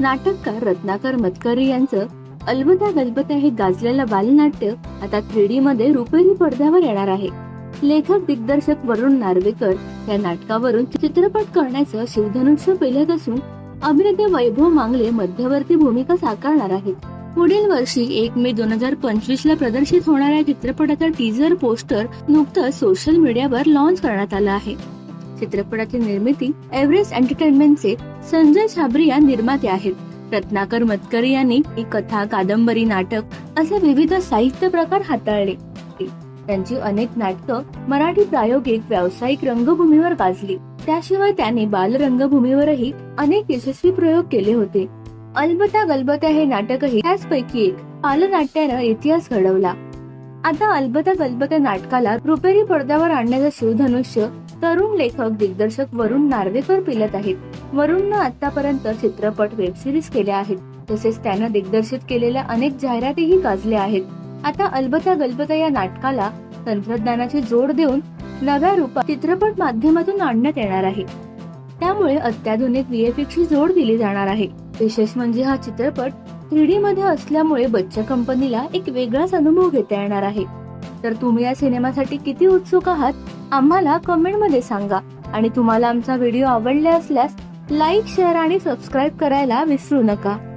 नाटककार रत्नाकर मतकरी यांचं अलबत्या गलबत्या हे गाजलेलं बालनाट्य आता थ्री डी मध्ये रुपेरी पडद्यावर येणार आहे. लेखक दिग्दर्शक वरुण नार्वेकर या नाटकावरून चित्रपट करण्याचं शिवधनुष्य पेलत असून अभिनेते वैभव मांगले मध्यवर्ती भूमिका साकारणार आहेत. पुढील वर्षी एक मे दोन हजार पंचवीस ला प्रदर्शित होणाऱ्या चित्रपटाचा टीजर पोस्टर नुकतंच सोशल मीडियावर लॉन्च करण्यात आलं आहे. चित्रपटाची निर्मिती एव्हरेस्ट एंटरटेनमेंटचे संजय छाबरिया निर्माते आहेत. रत्नाकर मतकरी यांनी ही कथा कादंबरी नाटक असे विविध साहित्य प्रकार हाताळले. त्यांची अनेक नाटकं मराठी प्रायोगिक व्यावसायिक रंगभूमीवर गाजली. त्याशिवाय त्याने बाल रंगभूमीवरही अनेक यशस्वी प्रयोग केले होते. अलबता गलबता हे नाटकही त्याचपैकी एक बालनाट्यानं इतिहास घडवला. आता अलबत्या गलबत्या नाटकाला रुपेरी पडद्यावर आणण्याचं शिवधनुष्य तरुण लेखक दिग्दर्शक वरुण नार्वेकर पिलत आहेत. वरुणनं आतापर्यंत चित्रपट वेब सिरीज केल्या आहेत. तसेच त्यानं दिग्दर्शित केलेल्या अनेक जाहिरातीही गाजल्या आहेत. आता अलबत्या गलबत्या या नाटकाला तंत्रज्ञानाची जोड देऊन नव्या रूपात चित्रपट माध्यमातून आणण्यात येणार आहे. त्यामुळे अत्याधुनिक VFX ची जोड दिली जाणार आहे. विशेष म्हणजे हा चित्रपट थ्री मध्ये असल्यामुळे बच्चा कंपनीला एक वेगळाच अनुभव घेता येणार आहे. तर तुम्ही या सिनेमासाठी किती उत्सुक आहात आम्हाला कमेंटमध्ये सांगा. आणि तुम्हाला आमचा व्हिडिओ आवडला असल्यास लाईक शेअर आणि सबस्क्राईब करायला विसरू नका.